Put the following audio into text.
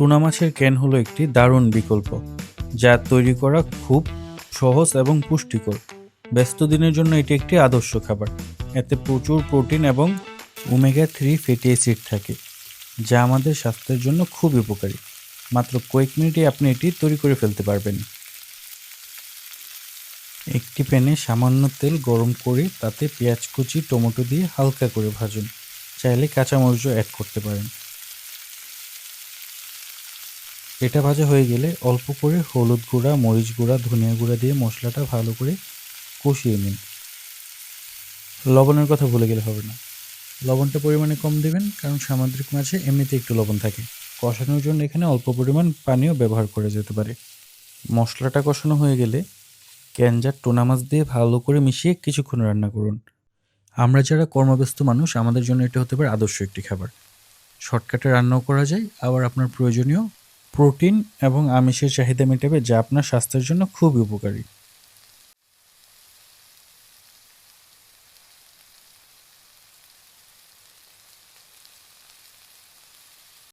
Tuna মাছের can হলো একটি দারুণ বিকল্প, যা তৈরি করা খুব সহজ এবং পুষ্টিকর। ব্যস্ত দিনের জন্য এটি একটি আদর্শ খাবার। এতে প্রচুর প্রোটিন এবং ওমেগা থ্রি ফ্যাটি অ্যাসিড থাকে, যা আমাদের স্বাস্থ্যের জন্য খুব উপকারী। মাত্র কয়েক মিনিটে আপনি এটি তৈরি করে ফেলতে পারবেন। একটি প্যানে সামান্য তেল গরম করে তাতে পেঁয়াজ কুচি, টমেটো দিয়ে হালকা করে ভাজুন। চাইলে কাঁচামরিচও অ্যাড করতে পারেন। এটা ভাজা হয়ে গেলে অল্প করে হলুদ গুঁড়া, মরিচ গুঁড়া, ধনিয়া গুঁড়া দিয়ে মশলাটা ভালো করে কষিয়ে নিন। লবণের কথা ভুলে গেলে হবে না। লবণটা পরিমাণে কম দেবেন, কারণ সামুদ্রিক মাছে এমনিতে একটু লবণ থাকে। কষানোর জন্য এখানে অল্প পরিমাণ পানিও ব্যবহার করা যেতে পারে। মশলাটা কষানো হয়ে গেলে ক্যানজার টোনা মাছ দিয়ে ভালো করে মিশিয়ে কিছুক্ষণ রান্না করুন। আমরা যারা কর্মব্যস্ত মানুষ, আমাদের জন্য এটা হতে পারে আদর্শ একটি খাবার। শর্টকাটে রান্নাও করা যায়, আবার আপনার প্রয়োজনীয় প্রোটিন এবং আমিষের চাহিদা মেটাবে যা আপনার স্বাস্থ্যের জন্য খুবই উপকারী।